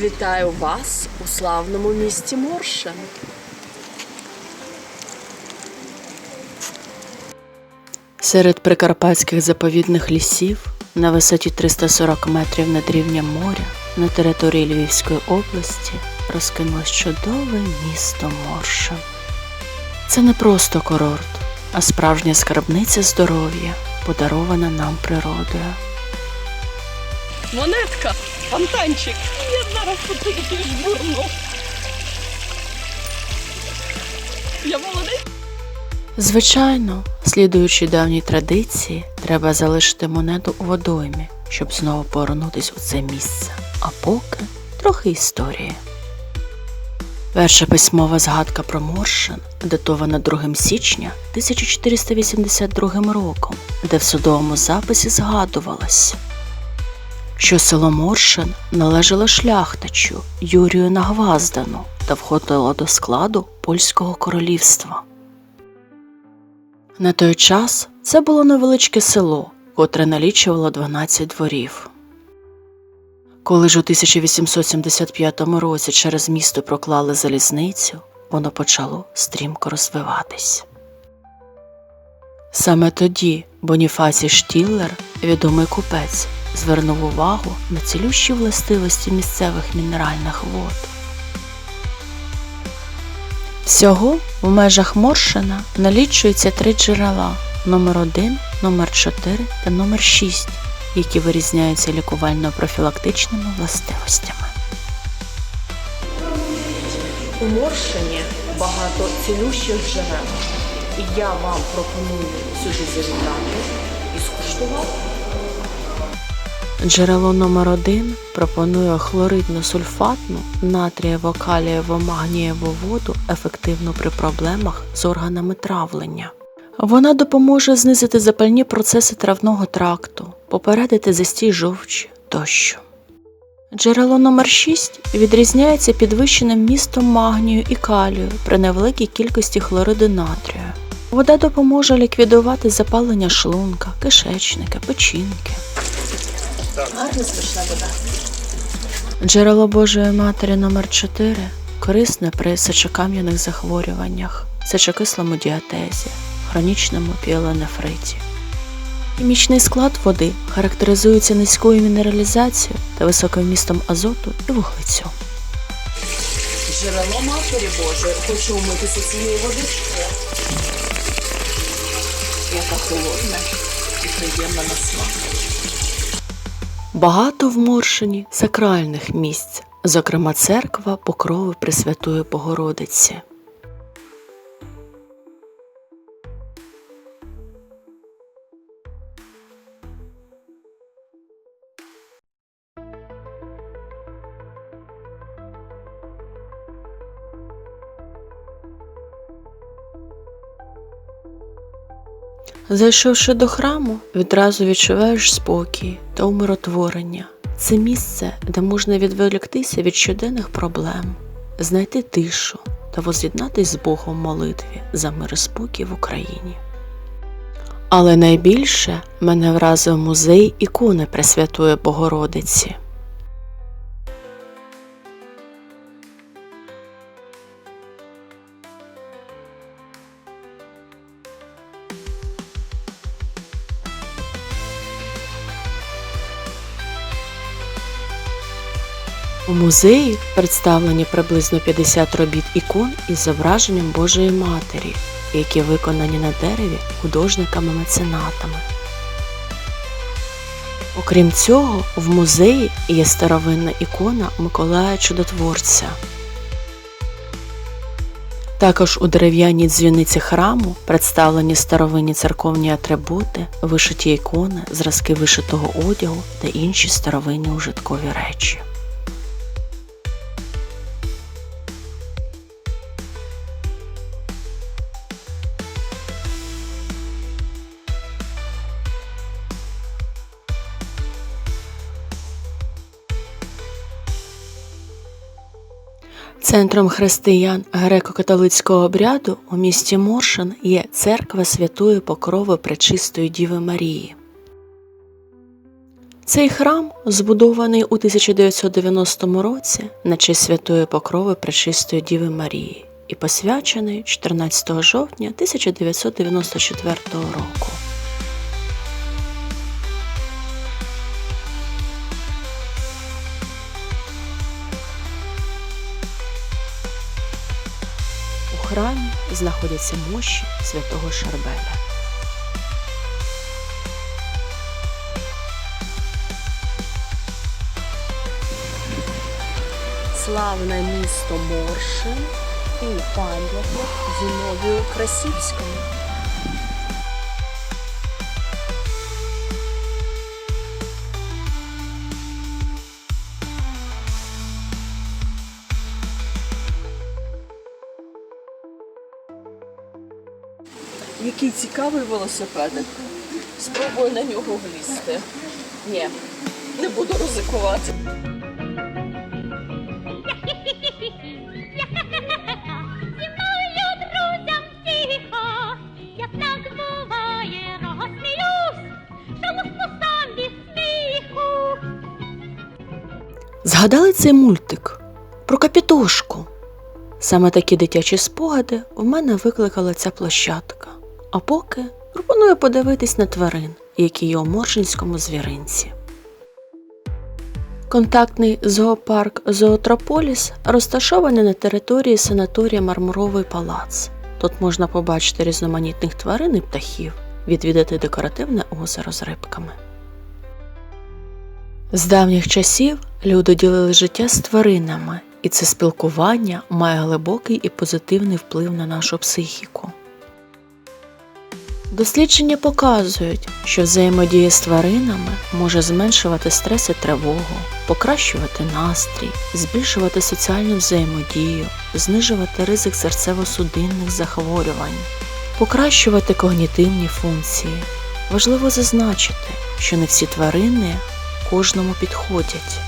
Вітаю вас у славному місті Моршин. Серед прикарпатських заповідних лісів на висоті 340 метрів над рівнем моря на території Львівської області розкинулось чудове місто Моршин. Це не просто курорт, а справжня скарбниця здоров'я, подарована нам природою. Монетка, фонтанчик. Я зараз тут жбурну. Я молодець. Звичайно, слідуючи давній традиції, треба залишити монету у водоймі, щоб знову повернутись у це місце. А поки трохи історії. Перша письмова згадка про Моршин датована 2 січня 1482 роком, де в судовому записі згадувалось, що село Моршин належало шляхтичу Юрію Нагваздану та входило до складу польського королівства. На той час це було невеличке село, котре налічувало 12 дворів. Коли ж у 1875 році через місто проклали залізницю, воно почало стрімко розвиватись. Саме тоді Боніфасій Штіллер, відомий купець, звернув увагу на цілющі властивості місцевих мінеральних вод. Всього в межах Моршина налічується три джерела номер 1 номер 4 та номер 6 які вирізняються лікувально-профілактичними властивостями. У Моршині багато цілющих джерел. І я вам пропоную сюди завітати і скуштувати. Джерело номер 1 пропонує хлоридно-сульфатну натрієво-калієво-магнієву воду ефективну при проблемах з органами травлення. Вона допоможе знизити запальні процеси травного тракту, попередити застій жовчі тощо. Джерело номер 6 відрізняється підвищеним містом магнію і калію при невеликій кількості хлориду натрію. Вода допоможе ліквідувати запалення шлунка, кишечника, печінки. Гарна смачна вода. Джерело Божої Матері номер 4 корисне при сечокам'яних захворюваннях, сечокислому діатезі, хронічному піелонефриті. Хімічний склад води характеризується низькою мінералізацією та високим вмістом азоту і вуглецю. Джерело Матері Божої. Хочу умитися цією водичкою. Яка холодна і приємна на смак. Багато в Моршині сакральних місць, зокрема церква Покрови Пресвятої Богородиці. Зайшовши до храму, відразу відчуваєш спокій та умиротворення. Це місце, де можна відволіктися від щоденних проблем, знайти тишу та воз'єднатись з Богом в молитві за мир і спокій в Україні. Але найбільше мене вразив музей ікони Пресвятої Богородиці. У музеї представлені приблизно 50 робіт ікон із зображенням Божої Матері, які виконані на дереві художниками-меценатами. Окрім цього, в музеї є старовинна ікона Миколая Чудотворця. Також у дерев'яній дзвіниці храму представлені старовинні церковні атрибути, вишиті ікони, зразки вишитого одягу та інші старовинні ужиткові речі. Центром християн греко-католицького обряду у місті Моршин є церква Святої Покрови Пречистої Діви Марії. Цей храм збудований у 1990 році на честь святої покрови Пречистої Діви Марії і посвячений 14 жовтня 1994 року. Храмі знаходяться мощі святого Шарбеля. Славне місто Моршин і пам'ятник Зіновію Красівському. Який цікавий велосипедик. Спробую на нього влізти. Ні, не буду ризикувати. Згадали цей мультик про капітошку. Саме такі дитячі спогади в мене викликала ця площадка. А поки пропоную подивитись на тварин, які є у Моршинському звіринці. Контактний зоопарк Зоотрополіс розташований на території санаторія Мармуровий палац. Тут можна побачити різноманітних тварин і птахів, відвідати декоративне озеро з рибками. З давніх часів люди ділили життя з тваринами, і це спілкування має глибокий і позитивний вплив на нашу психіку. Дослідження показують, що взаємодія з тваринами може зменшувати стрес і тривогу, покращувати настрій, збільшувати соціальну взаємодію, знижувати ризик серцево-судинних захворювань, покращувати когнітивні функції. Важливо зазначити, що не всі тварини кожному підходять.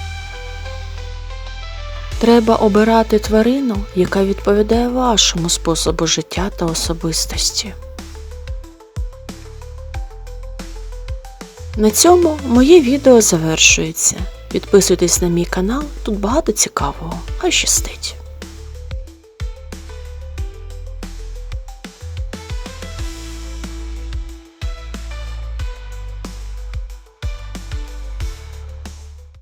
Треба обирати тварину, яка відповідає вашому способу життя та особистості. На цьому моє відео завершується. Підписуйтесь на мій канал, тут багато цікавого. Хай щастить!